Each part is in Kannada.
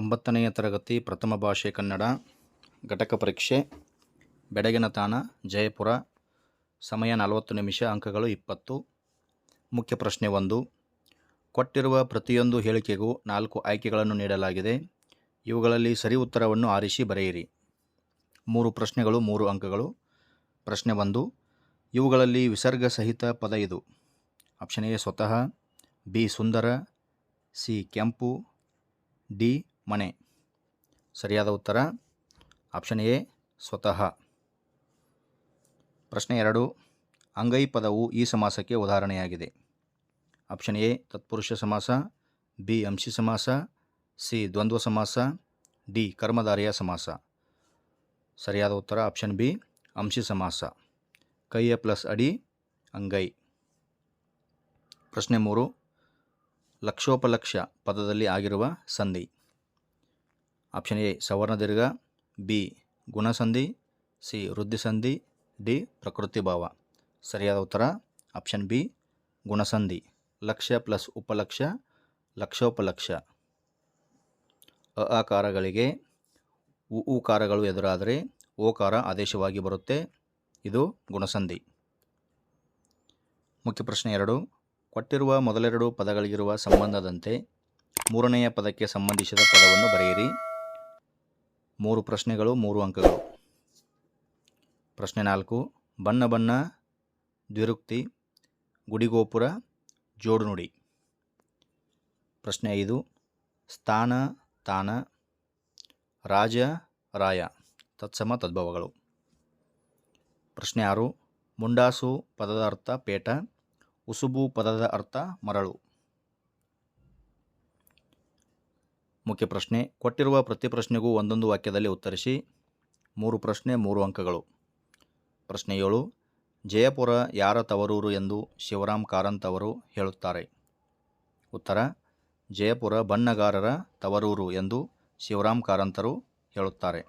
ಒಂಬತ್ತನೆಯ ತರಗತಿ ಪ್ರಥಮ ಭಾಷೆ ಕನ್ನಡ, ಘಟಕ ಪರೀಕ್ಷೆ, ಬೆಡಗಿನ ತಾಣ, ಜಯಪುರ, ಸಮಯ ನಲವತ್ತು ನಿಮಿಷ, ಅಂಕಗಳು ಇಪ್ಪತ್ತು. ಮುಖ್ಯ ಪ್ರಶ್ನೆ ಒಂದು. ಕೊಟ್ಟಿರುವ ಪ್ರತಿಯೊಂದು ಹೇಳಿಕೆಗೂ ನಾಲ್ಕು ಆಯ್ಕೆಗಳನ್ನು ನೀಡಲಾಗಿದೆ. ಇವುಗಳಲ್ಲಿ ಸರಿ ಉತ್ತರವನ್ನು ಆರಿಸಿ ಬರೆಯಿರಿ. ಮೂರು ಪ್ರಶ್ನೆಗಳು, ಮೂರು ಅಂಕಗಳು. ಪ್ರಶ್ನೆ ಒಂದು. ಇವುಗಳಲ್ಲಿ ವಿಸರ್ಗ ಸಹಿತ ಪದ ಇದು. ಆಪ್ಷನ್ ಎ ಸ್ವತಃ, ಬಿ ಸುಂದರ, ಸಿ ಕೆಂಪು, ಡಿ ಮನೆ. ಸರಿಯಾದ ಉತ್ತರ? ಆಪ್ಷನ್ ಎ, ಸ್ವತಃ. ಪ್ರಶ್ನೆ ಎರಡು, ಅಂಗೈ ಪದವು ಈ ಸಮಾಸಕ್ಕೆ ಉದಾಹರಣೆಯಾಗಿದೆ. ಆಪ್ಷನ್ ಎ, ತತ್ಪುರುಷ ಸಮಾಸ, ಬಿ, ಅಂಶಿ ಸಮಾಸ, ಸಿ, ದ್ವಂದ್ವ ಸಮಾಸ, ಡಿ, ಕರ್ಮಧಾರಿಯ ಸಮಾಸ. ಸರಿಯಾದ ಉತ್ತರ ಆಪ್ಷನ್ ಬಿ, ಅಂಶಿ ಸಮಾಸ. ಕೈಯ ಪ್ಲಸ್ ಅಡಿ, ಅಂಗೈ. ಪ್ರಶ್ನೆ ಮೂರು ಲಕ್ಷೋಪಲಕ್ಷ ಪದದಲ್ಲಿ ಆಗಿರುವ ಸಂಧಿ. ಆಪ್ಷನ್ ಎ, ಸವರ್ಣ ದೀರ್ಘ, ಬಿ, ಗುಣಸಂಧಿ, ಸಿ, ವೃದ್ಧಿಸಂಧಿ, ಡಿ, ಪ್ರಕೃತಿ ಭಾವ. ಸರಿಯಾದ ಉತ್ತರ, ಆಪ್ಷನ್ ಬಿ, ಗುಣಸಂಧಿ. ಲಕ್ಷ್ಯ ಪ್ಲಸ್ ಉಪಲಕ್ಷ್ಯ ಲಕ್ಷೋಪಲಕ್ಷ ಅ ಆಕಾರಗಳಿಗೆ ಉ, ಉಕಾರಗಳು ಎದುರಾದರೆ ಓಕಾರ ಆದೇಶವಾಗಿ ಬರುತ್ತೆ. ಇದು ಗುಣಸಂಧಿ. ಮುಖ್ಯ ಪ್ರಶ್ನೆ ಎರಡು, ಕೊಟ್ಟಿರುವ ಮೊದಲೆರಡು ಪದಗಳಿಗಿರುವ ಸಂಬಂಧದಂತೆ ಮೂರನೆಯ ಪದಕ್ಕೆ ಸಂಬಂಧಿಸಿದ ಪದವನ್ನು ಬರೆಯಿರಿ. ಮೂರು ಪ್ರಶ್ನೆಗಳು, ಮೂರು ಅಂಕಗಳು. ಪ್ರಶ್ನೆ ನಾಲ್ಕು, ಬಣ್ಣ ಬಣ್ಣ, ದ್ವಿರುಕ್ತಿ, ಗುಡಿಗೋಪುರ, ಜೋಡುನುಡಿ. ಪ್ರಶ್ನೆ ಐದು, ಸ್ಥಾನ, ತಾನ, ರಾಜ, ರಾಯ, ತತ್ಸಮ ತದ್ಭವಗಳು. ಪ್ರಶ್ನೆ ಆರು, ಮುಂಡಾಸು ಪದದ ಅರ್ಥ ಪೇಟ, ಉಸುಬು ಪದದ ಅರ್ಥ ಮರಳು. ಮುಖ್ಯ ಪ್ರಶ್ನೆ. ಕೊಟ್ಟಿರುವ ಪ್ರತಿ ಪ್ರಶ್ನೆಗೂ ಒಂದೊಂದು ವಾಕ್ಯದಲ್ಲಿ ಉತ್ತರಿಸಿ. ಮೂರು ಪ್ರಶ್ನೆ, ಮೂರು ಅಂಕಗಳು. ಪ್ರಶ್ನೆ ಏಳು. ಜಯಪುರ ಯಾರ ತವರೂರು ಎಂದು ಶಿವರಾಮ್ ಕಾರಂತ್ ಅವರು ಹೇಳುತ್ತಾರೆ. ಉತ್ತರ. ಜಯಪುರ ಬಣ್ಣಗಾರರ ತವರೂರು ಎಂದು ಶಿವರಾಮ್ ಕಾರಂತರು ಹೇಳುತ್ತಾರೆ.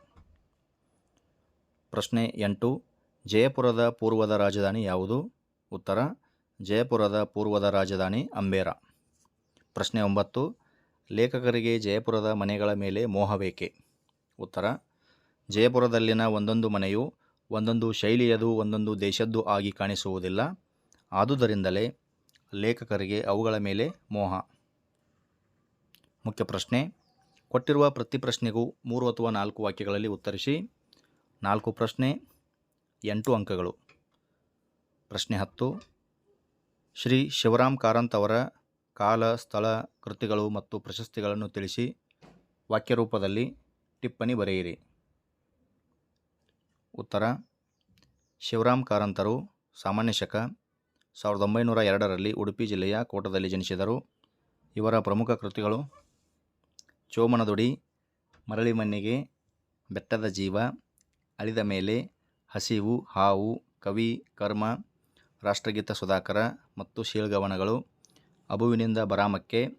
ಪ್ರಶ್ನೆ ಎಂಟು. ಜಯಪುರದ ಪೂರ್ವದ ರಾಜಧಾನಿ ಯಾವುದು? ಉತ್ತರ. ಜಯಪುರದ ಪೂರ್ವದ ರಾಜಧಾನಿ ಅಂಬೇರ. ಪ್ರಶ್ನೆ ಒಂಬತ್ತು. ಲೇಖಕರಿಗೆ ಜಯಪುರದ ಮನೆಗಳ ಮೇಲೆ ಮೋಹಬೇಕೆ? ಉತ್ತರ, ಜಯಪುರದಲ್ಲಿನ ಒಂದೊಂದು ಮನೆಯು ಒಂದೊಂದು ಶೈಲಿಯದು, ಒಂದೊಂದು ದೇಶದ್ದು ಆಗಿ ಕಾಣಿಸುವುದಿಲ್ಲ. ಆದುದರಿಂದಲೇ ಲೇಖಕರಿಗೆ ಅವುಗಳ ಮೇಲೆ ಮೋಹ. ಮುಖ್ಯ ಪ್ರಶ್ನೆ, ಕೊಟ್ಟಿರುವ ಪ್ರತಿ ಪ್ರಶ್ನೆಗೂ ಮೂರು ಅಥವಾ ನಾಲ್ಕು ವಾಕ್ಯಗಳಲ್ಲಿ ಉತ್ತರಿಸಿ. ನಾಲ್ಕು ಪ್ರಶ್ನೆ, ಎಂಟು ಅಂಕಗಳು. ಪ್ರಶ್ನೆ ಹತ್ತು, ಶ್ರೀ ಶಿವರಾಮ್ ಕಾರಂತ್ ಅವರ ಕಾಲ, ಸ್ಥಳ, ಕೃತಿಗಳು ಮತ್ತು ಪ್ರಶಸ್ತಿಗಳನ್ನು ತಿಳಿಸಿ ವಾಕ್ಯರೂಪದಲ್ಲಿ ಟಿಪ್ಪಣಿ ಬರೆಯಿರಿ. ಉತ್ತರ, ಶಿವರಾಮ್ ಕಾರಂತರು, ಸಾಮಾನ್ಯ ಶಕ, ಸಾವಿರದ ಒಂಬೈನೂರ ಎರಡರಲ್ಲಿ ಉಡುಪಿ ಜಿಲ್ಲೆಯ ಕೋಟದಲ್ಲಿ ಜನಿಸಿದರು. ಇವರ ಪ್ರಮುಖ ಕೃತಿಗಳು, ಚೋಮನದುಡಿ ಮರಳಿ ಮಣ್ಣಿಗೆ ಬೆಟ್ಟದ ಜೀವ, ಅಳಿದ ಮೇಲೆ ಹಸಿವು, ಹಾವು, ಕವಿ, ಕರ್ಮ, ರಾಷ್ಟ್ರಗೀತ ಸುಧಾಕರ ಮತ್ತು ಶೀಳ್ಗವನಗಳು ಅಬುವಿನಿಂದ ಬರಾಮಕ್ಕೆ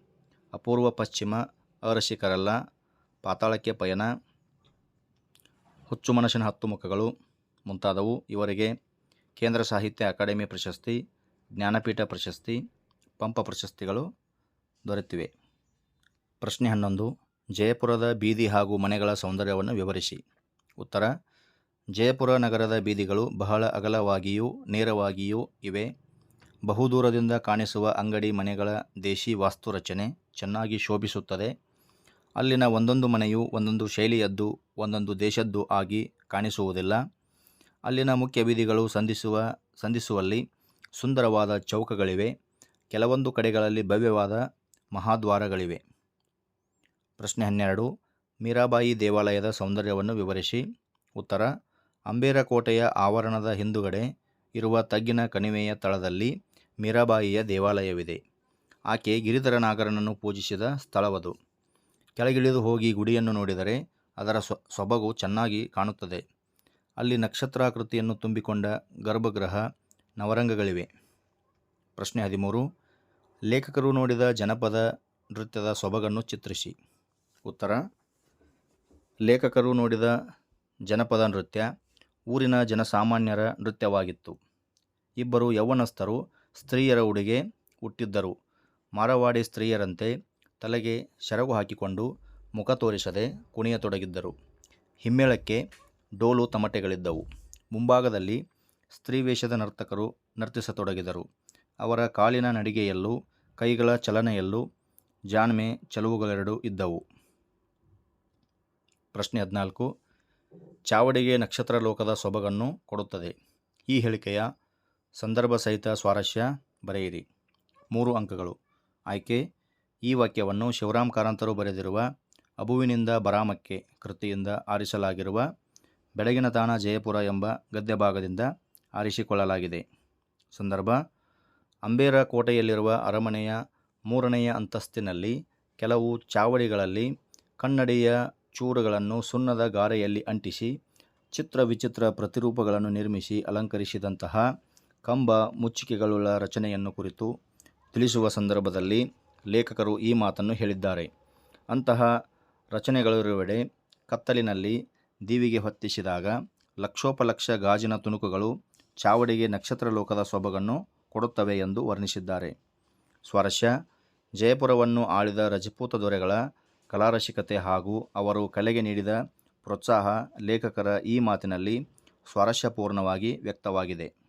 ಅಪೂರ್ವ ಪಶ್ಚಿಮ ಅರಸಿಕರಲ್ಲ, ಪಾತಾಳಕ್ಕೆ ಪಯಣ, ಹುಚ್ಚು ಮನಸ್ಸಿನ ಹತ್ತು ಮುಖಗಳು ಮುಂತಾದವು. ಇವರಿಗೆ ಕೇಂದ್ರ ಸಾಹಿತ್ಯ ಅಕಾಡೆಮಿ ಪ್ರಶಸ್ತಿ, ಜ್ಞಾನಪೀಠ ಪ್ರಶಸ್ತಿ, ಪಂಪ ಪ್ರಶಸ್ತಿಗಳು ದೊರೆತಿವೆ. ಪ್ರಶ್ನೆ ಹನ್ನೊಂದು, ಜಯಪುರದ ಬೀದಿ ಹಾಗೂ ಮನೆಗಳ ಸೌಂದರ್ಯವನ್ನು ವಿವರಿಸಿ. ಉತ್ತರ, ಜಯಪುರ ನಗರದ ಬೀದಿಗಳು ಬಹಳ ಅಗಲವಾಗಿಯೂ, ನೇರವಾಗಿಯೂ ಇವೆ. ಬಹುದೂರದಿಂದ ಕಾಣಿಸುವ ಅಂಗಡಿ ಮನೆಗಳ ದೇಶಿ ವಾಸ್ತುರಚನೆ ಚೆನ್ನಾಗಿ ಶೋಭಿಸುತ್ತದೆ. ಅಲ್ಲಿನ ಒಂದೊಂದು ಮನೆಯು ಒಂದೊಂದು ಶೈಲಿಯದ್ದು, ಒಂದೊಂದು ದೇಶದ್ದು ಆಗಿ ಕಾಣಿಸುವುದಿಲ್ಲ. ಅಲ್ಲಿನ ಮುಖ್ಯ ಬೀದಿಗಳು ಸಂಧಿಸುವ, ಸಂಧಿಸುವಲ್ಲಿ ಸುಂದರವಾದ ಚೌಕಗಳಿವೆ. ಕೆಲವೊಂದು ಕಡೆಗಳಲ್ಲಿ ಭವ್ಯವಾದ ಮಹಾದ್ವಾರಗಳಿವೆ. ಪ್ರಶ್ನೆ ಹನ್ನೆರಡು, ಮೀರಾಬಾಯಿ ದೇವಾಲಯದ ಸೌಂದರ್ಯವನ್ನು ವಿವರಿಸಿ. ಉತ್ತರ ಅಂಬೇರ ಕೋಟೆಯ ಆವರಣದ ಹಿಂದುಗಡೆ ಇರುವ ತಗ್ಗಿನ ಕಣಿವೆಯ ತಳದಲ್ಲಿ ಮೀರಾಬಾಯಿಯ ದೇವಾಲಯವಿದೆ. ಆಕೆ ಗಿರಿಧರ ನಾಗರನನ್ನು ಪೂಜಿಸಿದ ಸ್ಥಳವದು. ಕೆಳಗಿಳಿದು ಹೋಗಿ ಗುಡಿಯನ್ನು ನೋಡಿದರೆ ಅದರ ಸೊಬಗು ಚೆನ್ನಾಗಿ ಕಾಣುತ್ತದೆ. ಅಲ್ಲಿ ನಕ್ಷತ್ರಾಕೃತಿಯನ್ನು ತುಂಬಿಕೊಂಡ ಗರ್ಭಗೃಹ, ನವರಂಗಗಳಿವೆ. ಪ್ರಶ್ನೆ ಹದಿಮೂರು. ಲೇಖಕರು ನೋಡಿದ ಜನಪದ ನೃತ್ಯದ ಸೊಬಗನ್ನು ಚಿತ್ರಿಸಿ. ಉತ್ತರ. ಲೇಖಕರು ನೋಡಿದ ಜನಪದ ನೃತ್ಯ ಊರಿನ ಜನಸಾಮಾನ್ಯರ ನೃತ್ಯವಾಗಿತ್ತು. ಇಬ್ಬರು ಯೌವನಸ್ಥರು ಸ್ತ್ರೀಯರ ಉಡುಗೆ ಹುಟ್ಟಿದ್ದರು. ಮಾರವಾಡಿ ಸ್ತ್ರೀಯರಂತೆ ತಲೆಗೆ ಸೆರಗು ಹಾಕಿಕೊಂಡು ಮುಖ ತೋರಿಸದೆ ಕುಣಿಯತೊಡಗಿದ್ದರು. ಹಿಮ್ಮೇಳಕ್ಕೆ ಡೋಲು ತಮಟೆಗಳಿದ್ದವು. ಮುಂಭಾಗದಲ್ಲಿ ಸ್ತ್ರೀ ವೇಷದ ನರ್ತಕರು ನರ್ತಿಸತೊಡಗಿದರು. ಅವರ ಕಾಲಿನ ನಡಿಗೆಯಲ್ಲೂ ಕೈಗಳ ಚಲನೆಯಲ್ಲೂ ಜಾಣ್ಮೆ ಚಲುವುಗಳೆರಡೂ ಇದ್ದವು. ಪ್ರಶ್ನೆ ಹದಿನಾಲ್ಕು. ಚಾವಡಿಗೆ ನಕ್ಷತ್ರ ಲೋಕದ ಸೊಬಗನ್ನು ಕೊಡುತ್ತದೆ. ಈ ಹೇಳಿಕೆಯ ಸಂದರ್ಭ ಸಹಿತ ಸ್ವಾರಸ್ಯ ಬರೆಯಿರಿ. ಮೂರು ಅಂಕಗಳು. ಆಯ್ಕೆ. ಈ ವಾಕ್ಯವನ್ನು ಶಿವರಾಮ್ ಕಾರಂತರು ಬರೆದಿರುವ ಅಬುವಿನಿಂದ ಬರಾಮಕ್ಕೆ ಕೃತಿಯಿಂದ ಆರಿಸಲಾಗಿರುವ ಬೆಳಗಿನ ತಾಣ ಜಯಪುರ ಎಂಬ ಗದ್ಯ ಭಾಗದಿಂದ ಆರಿಸಿಕೊಳ್ಳಲಾಗಿದೆ. ಸಂದರ್ಭ. ಅಂಬೇರ ಕೋಟೆಯಲ್ಲಿರುವ ಅರಮನೆಯ ಮೂರನೆಯ ಅಂತಸ್ತಿನಲ್ಲಿ ಕೆಲವು ಚಾವಡಿಗಳಲ್ಲಿ ಕನ್ನಡಿಯ ಚೂರುಗಳನ್ನು ಸುಣ್ಣದ ಗಾರೆಯಲ್ಲಿ ಅಂಟಿಸಿ ಚಿತ್ರ ವಿಚಿತ್ರ ಪ್ರತಿರೂಪಗಳನ್ನು ನಿರ್ಮಿಸಿ ಅಲಂಕರಿಸಿದಂತಹ ಕಂಬ ಮುಚ್ಚಿಕೆಗಳುಳ್ಳ ರಚನೆಯನ್ನು ಕುರಿತು ತಿಳಿಸುವ ಸಂದರ್ಭದಲ್ಲಿ ಲೇಖಕರು ಈ ಮಾತನ್ನು ಹೇಳಿದ್ದಾರೆ. ಅಂತಹ ರಚನೆಗಳಿರುವೆಡೆ ಕತ್ತಲಿನಲ್ಲಿ ದೀವಿಗೆ ಹೊತ್ತಿಸಿದಾಗ ಲಕ್ಷೋಪಲಕ್ಷ ಗಾಜಿನ ತುಣುಕುಗಳು ಚಾವಡಿಗೆ ನಕ್ಷತ್ರ ಲೋಕದ ಸೊಬಗನ್ನು ಕೊಡುತ್ತವೆ ಎಂದು ವರ್ಣಿಸಿದ್ದಾರೆ. ಸ್ವರಶ ಜಯಪುರವನ್ನು ಆಳಿದ ರಜಪೂತ ದೊರೆಗಳ ಕಲಾರಸಿಕತೆ ಹಾಗೂ ಅವರು ಕಲೆಗೆ ನೀಡಿದ ಪ್ರೋತ್ಸಾಹ ಲೇಖಕರ ಈ ಮಾತಿನಲ್ಲಿ ಸ್ವಾರಸ್ಯಪೂರ್ಣವಾಗಿ ವ್ಯಕ್ತವಾಗಿದೆ.